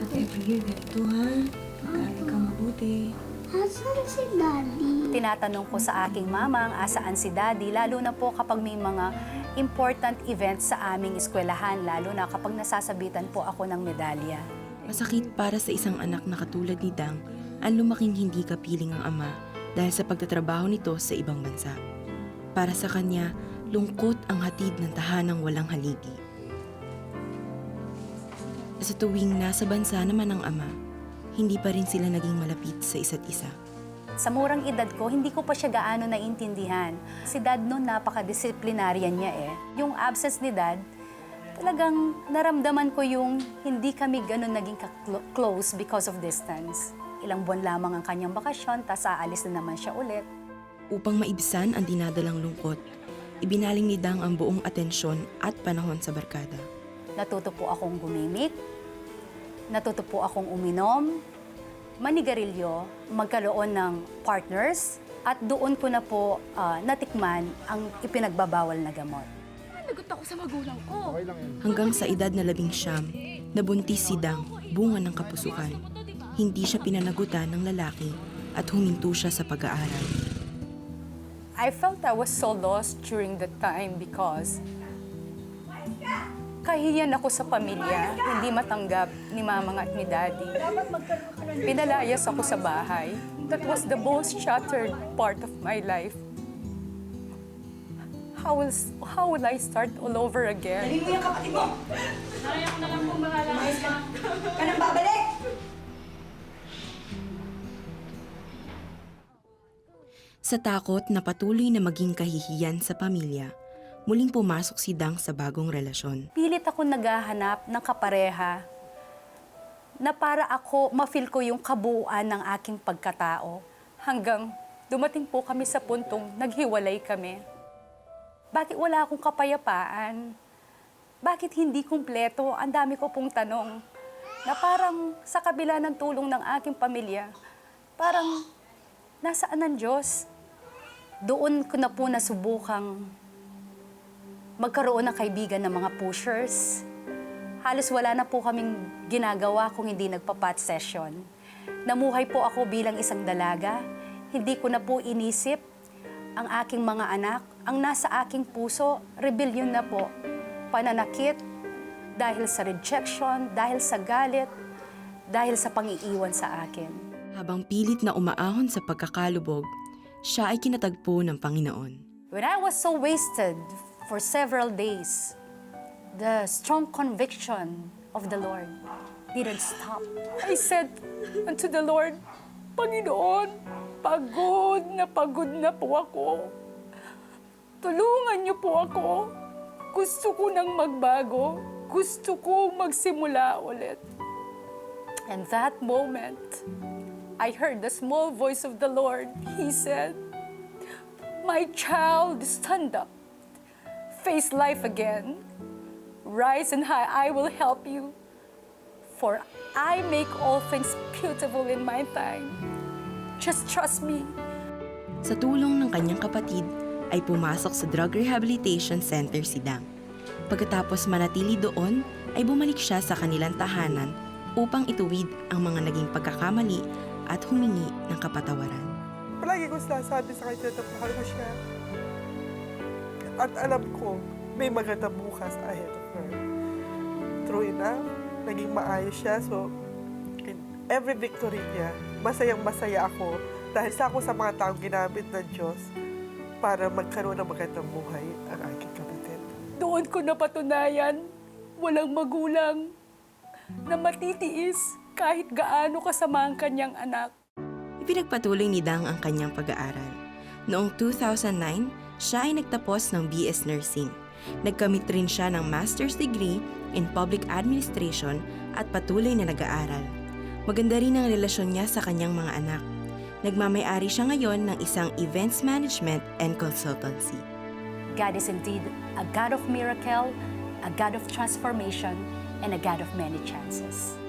At every year, ganito ha. Mag-aaral ka mabuti. Asan si Daddy? Tinatanong ko sa aking mama ang asaan si daddy, lalo na po kapag may mga important events sa aming eskwelahan, lalo na kapag nasasabitan po ako ng medalya. Masakit para sa isang anak na katulad ni Dang ang lumaking hindi kapiling ang ama dahil sa pagtatrabaho nito sa ibang bansa. Para sa kanya, lungkot ang hatid ng tahanang walang haligi. Sa tuwing nasa bansa naman ang ama, hindi pa rin sila naging malapit sa isa't isa. Sa murang edad ko, hindi ko pa siya gaano naintindihan. Si dad noon, napaka-disciplinarian niya eh. Yung absence ni dad, talagang naramdaman ko yung hindi kami ganun naging close because of distance. Ilang buwan lamang ang kanyang bakasyon, tas aalis na naman siya ulit. Upang maibsan ang dinadalang lungkot, ibinaling ni Dang ang buong atensyon at panahon sa barkada. Natuto po akong gumimik, natuto po akong uminom, manigarilyo, magkaroon ng partners, at doon ko na po ah, natikman ang ipinagbabawal na gamot. Nagot ako sa magulang ko. Hanggang sa edad na labing siyam, nabuntis si Dang, bunga ng kapusukan. Hindi siya pinanagutan ng lalaki at huminto siya sa pag-aaral. I felt I was so lost during that time because kahiyan ako sa pamilya, hindi matanggap ni mama at ni daddy. Pinalayas ako sa bahay. That was the most shattered part of my life. How will, how will I start all over again? Sa takot na patuloy na maging kahihiyan sa pamilya, muling pumasok si Dang sa bagong relasyon. Pilit ako naghahanap ng kapareha na para ako ma-feel ko yung kabuuan ng aking pagkatao. Hanggang dumating po kami sa puntong naghiwalay kami. Bakit wala akong kapayapaan? Bakit hindi kumpleto? Ang dami ko pong tanong. Na parang sa kabila ng tulong ng aking pamilya, parang nasaan ang Diyos? Doon ko na po nasubukang magkaroon ng kaibigan ng mga pushers. Halos wala na po kaming ginagawa kung hindi nagpa-pot session. Namuhay po ako bilang isang dalaga. Hindi ko na po inisip ang aking mga anak. Ang nasa aking puso, rebellion na po. Pananakit, dahil sa rejection, dahil sa galit, dahil sa pangiiwan sa akin. Habang pilit na umaahon sa pagkakalubog, siya ay kinatagpo ng Panginoon. When I was so wasted for several days, the strong conviction of the Lord didn't stop. I said unto the Lord, Panginoon, pagod na pagod na po ako. Tulungan niyo po ako. Gusto ko nang magbago. Gusto ko magsimula ulit. And that moment, I heard the small voice of the Lord. He said, My child, stand up. Face life again. Rise and high, I will help you. For I make all things beautiful in my time. Just trust me. Sa tulong ng kanyang kapatid, ay pumasok sa Drug Rehabilitation Center si Dang. Pagkatapos manatili doon, ay bumalik siya sa kanilang tahanan upang ituwid ang mga naging pagkakamali at humingi ng kapatawaran. Palagi ko sinasabi sa kanya na mahal ko siya. At alam ko, may magandang bukas ahead of her. True enough, naging maayos siya. So, in every victory niya, masayang masaya ako dahil sa ako sa mga taong ginamit ng Diyos para magkaroon ng magandang buhay ang aking kapatid. Doon ko napatunayan, walang magulang na matitiis kahit gaano kasama ang kanyang anak. Ipinagpatuloy ni Dang ang kanyang pag-aaral. Noong 2009, siya ay nagtapos ng BS Nursing. Nagkamit rin siya ng master's degree in public administration at patuloy na nag-aaral. Maganda rin ang relasyon niya sa kanyang mga anak. Nagmamayari siya ngayon ng isang events management and consultancy. God is indeed a God of miracle, a God of transformation, and a God of many chances.